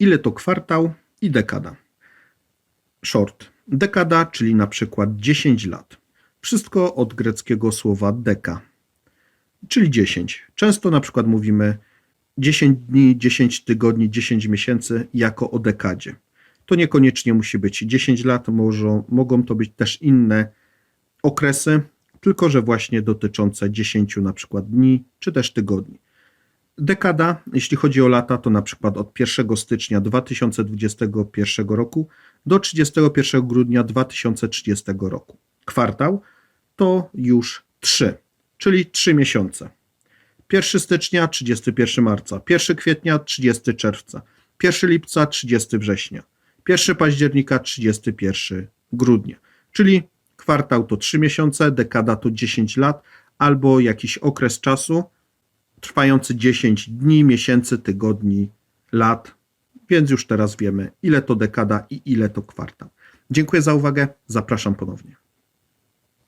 ile to kwartał i dekada. Short. Dekada, czyli na przykład 10 lat. Wszystko od greckiego słowa deka, czyli 10. Często na przykład mówimy 10 dni, 10 tygodni, 10 miesięcy jako o dekadzie. To niekoniecznie musi być 10 lat, może, mogą to być też inne okresy, tylko że właśnie dotyczące 10 na przykład dni czy też tygodni. Dekada, jeśli chodzi o lata, to na przykład od 1 stycznia 2021 roku do 31 grudnia 2030 roku. Kwartał to już 3, czyli 3 miesiące. 1 stycznia 31 marca, 1 kwietnia 30 czerwca, 1 lipca 30 września, 1 października 31 grudnia. Czyli kwartał to 3 miesiące, dekada to 10 lat albo jakiś okres czasu trwający 10 dni, miesięcy, tygodni, lat. Więc już teraz wiemy, ile to dekada i ile to kwartał. Dziękuję za uwagę. Zapraszam ponownie.